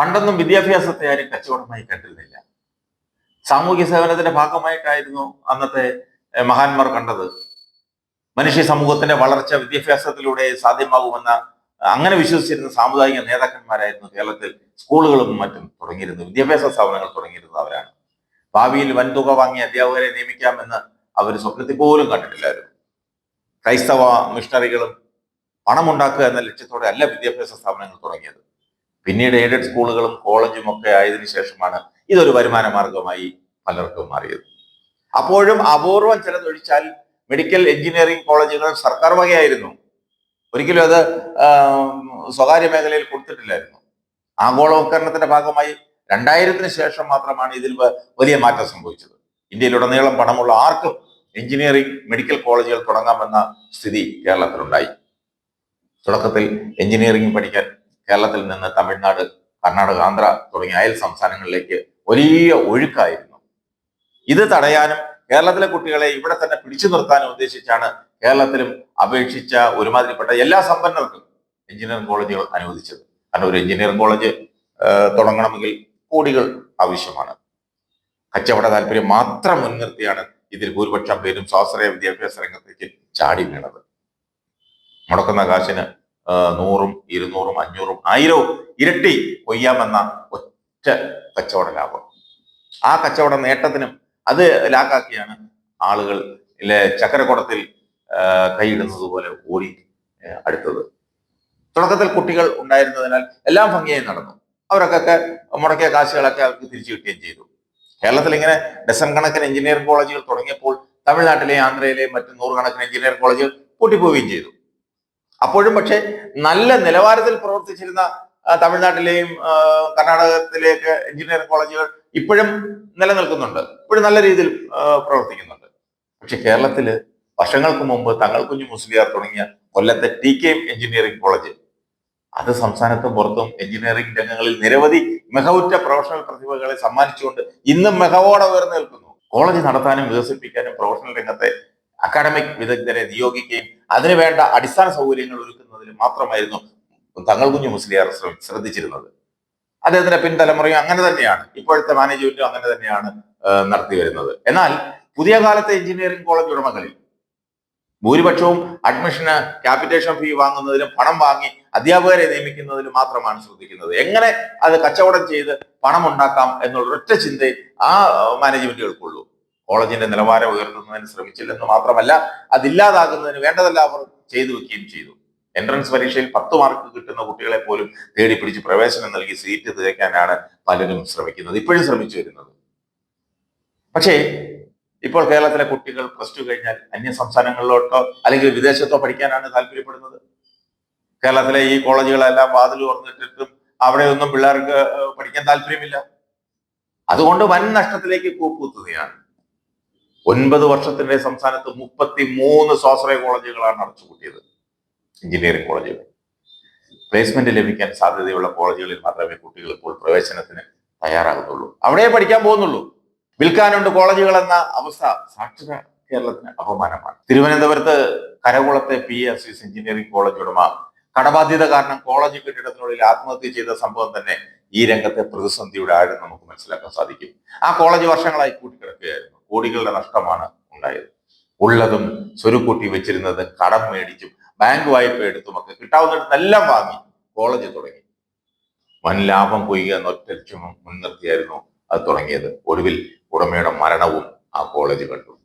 പണ്ടൊന്നും വിദ്യാഭ്യാസത്തെ ആരും കച്ചവടമായി കണ്ടിരുന്നില്ല. സാമൂഹ്യ സേവനത്തിന്റെ ഭാഗമായിട്ടായിരുന്നു അന്നത്തെ മഹാന്മാർ കണ്ടത്. മനുഷ്യ സമൂഹത്തിന്റെ വളർച്ച വിദ്യാഭ്യാസത്തിലൂടെ സാധ്യമാകുമെന്ന അങ്ങനെ വിശ്വസിച്ചിരുന്ന സാമുദായിക നേതാക്കന്മാരായിരുന്നു കേരളത്തിൽ സ്കൂളുകളും മറ്റും തുടങ്ങിയിരുന്നത്. വിദ്യാഭ്യാസ സ്ഥാപനങ്ങൾ തുടങ്ങിയിരുന്നത് അവരാണ്. ഭാവിയിൽ വൻതുക വാങ്ങിയ അധ്യാപകരെ നിയമിക്കാമെന്ന് അവർ സ്വപ്നത്തിൽ പോലും കണ്ടിട്ടില്ലായിരുന്നു. ക്രൈസ്തവ മിഷണറികളും പണമുണ്ടാക്കുക എന്ന ലക്ഷ്യത്തോടെ അല്ല വിദ്യാഭ്യാസ സ്ഥാപനങ്ങൾ തുടങ്ങിയത്. പിന്നീട് എയ്ഡഡ് സ്കൂളുകളും കോളേജും ഒക്കെ ആയതിനു ശേഷമാണ് ഇതൊരു വരുമാന മാർഗമായി പലർക്കും മാറിയത്. അപ്പോഴും അപൂർവം ചിലതൊഴിച്ചാൽ മെഡിക്കൽ എഞ്ചിനീയറിംഗ് കോളേജുകൾ സർക്കാർ വകയായിരുന്നു. ഒരിക്കലും അത് സ്വകാര്യ മേഖലയിൽ കൊടുത്തിട്ടില്ലായിരുന്നു. ആഗോളവൽക്കരണത്തിന്റെ ഭാഗമായി രണ്ടായിരത്തിന് ശേഷം മാത്രമാണ് ഇതിൽ വലിയ മാറ്റം സംഭവിച്ചത്. ഇന്ത്യയിലുടനീളം പണമുള്ള ആർക്കും എഞ്ചിനീയറിംഗ് മെഡിക്കൽ കോളേജുകൾ തുടങ്ങാമെന്ന സ്ഥിതി കേരളത്തിലുണ്ടായി. തുടക്കത്തിൽ എഞ്ചിനീയറിംഗ് പഠിക്കാൻ കേരളത്തിൽ നിന്ന് തമിഴ്നാട് കർണാടക ആന്ധ്ര തുടങ്ങിയ അയൽ സംസ്ഥാനങ്ങളിലേക്ക് വലിയ ഒഴുക്കായിരുന്നു. ഇത് തടയാനും കേരളത്തിലെ കുട്ടികളെ ഇവിടെ തന്നെ പിടിച്ചു നിർത്താനും ഉദ്ദേശിച്ചാണ് കേരളത്തിലും അപേക്ഷിച്ച ഒരുമാതിരിപ്പെട്ട എല്ലാ സമ്പന്നർക്കും എഞ്ചിനീയറിംഗ് കോളേജുകൾ അനുവദിച്ചത്. കാരണം ഒരു എഞ്ചിനീയറിംഗ് കോളേജ് തുടങ്ങണമെങ്കിൽ കോടികൾ ആവശ്യമാണ്. കച്ചവട താല്പര്യം മാത്രം മുൻനിർത്തിയാണ് ഇതിൽ ഭൂരിപക്ഷം പേരും സ്വാശ്രയ വിദ്യാഭ്യാസ രംഗത്തേക്ക് ചാടി വീണത്. മുടക്കുന്ന കാശിന് നൂറും ഇരുന്നൂറും അഞ്ഞൂറും ആയിരവും ഇരട്ടി കൊയ്യാമെന്ന ഒറ്റ കച്ചവട ലാഭം. ആ കച്ചവട നേട്ടത്തിനും അത് ലാക്കാക്കിയാണ് ആളുകൾ ചക്കരക്കുടത്തിൽ കൈയിടുന്നത് പോലെ ഓടി അടുത്തത്. തുടക്കത്തിൽ കുട്ടികൾ ഉണ്ടായിരുന്നതിനാൽ എല്ലാം ഭംഗിയായി നടന്നു. അവരൊക്കെ മുടക്കിയ കാശുകളൊക്കെ അവർക്ക് തിരിച്ചു കിട്ടുകയും ചെയ്തു. കേരളത്തിൽ ഇങ്ങനെ ഡസൻ കണക്കിന് എഞ്ചിനീയറിംഗ് കോളേജുകൾ തുടങ്ങിയപ്പോൾ തമിഴ്നാട്ടിലെ ആന്ധ്രയിലെയും മറ്റ് നൂറുകണക്കിന് എഞ്ചിനീയറിംഗ് കോളേജുകൾ പൂട്ടിപ്പോവുകയും ചെയ്തു. അപ്പോഴും പക്ഷേ നല്ല നിലവാരത്തിൽ പ്രവർത്തിച്ചിരുന്ന തമിഴ്നാട്ടിലെയും കർണാടകത്തിലേക്ക് എഞ്ചിനീയറിംഗ് കോളേജുകൾ ഇപ്പോഴും നിലനിൽക്കുന്നുണ്ട്. ഇപ്പോഴും നല്ല രീതിയിൽ പ്രവർത്തിക്കുന്നുണ്ട്. പക്ഷെ കേരളത്തിൽ വർഷങ്ങൾക്ക് മുമ്പ് തങ്ങൾ കുഞ്ഞു മുസ്ലിയാർ തുടങ്ങിയ കൊല്ലത്തെ ടി കെ എഞ്ചിനീയറിംഗ് കോളേജ് അത് സംസ്ഥാനത്തും പുറത്തും എഞ്ചിനീയറിംഗ് രംഗങ്ങളിൽ നിരവധി മികവുറ്റ പ്രൊഫഷണൽ പ്രതിഭകളെ സമ്മാനിച്ചുകൊണ്ട് ഇന്നും മികവോടെ ഉയർന്നു നിൽക്കുന്നു. കോളേജ് നടത്താനും വികസിപ്പിക്കാനും പ്രൊഫഷണൽ രംഗത്തെ അക്കാഡമിക് വിദഗ്ധരെ നിയോഗിക്കുകയും അതിനുവേണ്ട അടിസ്ഥാന സൗകര്യങ്ങൾ ഒരുക്കുന്നതിൽ മാത്രമായിരുന്നു തങ്ങൾ കുഞ്ഞു മുസ്ലിയാർ ശ്രദ്ധിച്ചിരുന്നത്. അദ്ദേഹത്തിന്റെ പിൻതലമുറയും അങ്ങനെ തന്നെയാണ്. ഇപ്പോഴത്തെ മാനേജ്മെന്റും അങ്ങനെ തന്നെയാണ് നടത്തി വരുന്നത്. എന്നാൽ പുതിയ കാലത്തെ എഞ്ചിനീയറിംഗ് കോളേജ് ഉടമകളിൽ ഭൂരിപക്ഷവും അഡ്മിഷന് ക്യാപിറ്റേഷൻ ഫീ വാങ്ങുന്നതിലും പണം വാങ്ങി അധ്യാപകരെ നിയമിക്കുന്നതിലും മാത്രമാണ് ശ്രദ്ധിക്കുന്നത്. എങ്ങനെ അത് കച്ചവടം ചെയ്ത് പണം ഉണ്ടാക്കാം എന്നുള്ള ഒറ്റ ആ മാനേജ്മെന്റുകൾക്കുള്ളൂ. കോളേജിന്റെ നിലവാരം ഉയർത്തുന്നതിന് ശ്രമിച്ചില്ലെന്ന് മാത്രമല്ല അതില്ലാതാകുന്നതിന് വേണ്ടതെല്ലാം അവർ ചെയ്തു വെക്കുകയും ചെയ്തു. എൻട്രൻസ് പരീക്ഷയിൽ പത്ത് മാർക്ക് കിട്ടുന്ന കുട്ടികളെ പോലും തേടി പിടിച്ച് പ്രവേശനം നൽകി സീറ്റ് തികയ്ക്കാനാണ് പലരും ശ്രമിക്കുന്നത്. ഇപ്പോഴും ശ്രമിച്ചു വരുന്നത്. പക്ഷേ ഇപ്പോൾ കേരളത്തിലെ കുട്ടികൾ പ്ലസ് ടു കഴിഞ്ഞാൽ അന്യ സംസ്ഥാനങ്ങളിലോട്ടോ അല്ലെങ്കിൽ വിദേശത്തോ പഠിക്കാനാണ് താല്പര്യപ്പെടുന്നത്. കേരളത്തിലെ ഈ കോളേജുകളെല്ലാം വാതിൽ തുറന്നിട്ടിട്ടും അവിടെയൊന്നും പിള്ളേർക്ക് ഏഹ്, പഠിക്കാൻ താല്പര്യമില്ല. അതുകൊണ്ട് വൻ നഷ്ടത്തിലേക്ക് കൂപ്പുകുത്തുകയാണ്. ഒൻപത് വർഷത്തിന്റെ സംസ്ഥാനത്ത് മുപ്പത്തി മൂന്ന് സ്വാശ്രയ കോളേജുകളാണ് അടച്ചുപൂട്ടിയത്. എഞ്ചിനീയറിംഗ് കോളേജുകൾ. പ്ലേസ്മെന്റ് ലഭിക്കാൻ സാധ്യതയുള്ള കോളേജുകളിൽ മാത്രമേ കുട്ടികൾ ഇപ്പോൾ പ്രവേശനത്തിന് തയ്യാറാകുന്നുള്ളൂ. അവിടെ പഠിക്കാൻ പോകുന്നുള്ളൂ. വിൽക്കാനുണ്ട് കോളേജുകൾ എന്ന അവസ്ഥ സാക്ഷര കേരളത്തിന് അപമാനമാണ്. തിരുവനന്തപുരത്ത് കരകുളത്തെ P S C engineering college ഉടമ കടബാധ്യത കാരണം കോളേജ് കെട്ടിടത്തിനുള്ളിൽ ആത്മഹത്യ ചെയ്ത സംഭവം തന്നെ ഈ രംഗത്തെ പ്രതിസന്ധിയുടെ ആഴം നമുക്ക് മനസ്സിലാക്കാൻ സാധിക്കും. ആ കോളേജ് വർഷങ്ങളായി കൂട്ടിക്കിടക്കുകയായിരുന്നു. കോടികളുടെ നഷ്ടമാണ് ഉണ്ടായത്. ഉള്ളതും സ്വരുക്കൂട്ടി വെച്ചിരുന്നത് കടം മേടിച്ചും ബാങ്ക് വായ്പ എടുത്തുമൊക്കെ കിട്ടാവുന്നിടത്തെല്ലാം വാങ്ങി കോളേജ് തുടങ്ങി. വൻ ലാഭം കൊയ്യുക എന്ന ഒറ്റ ലക്ഷ്യം മുൻനിർത്തിയായിരുന്നു അത് തുടങ്ങിയത്. ഒടുവിൽ ഉടമയുടെ മരണവും ആ കോളേജ് കണ്ടു.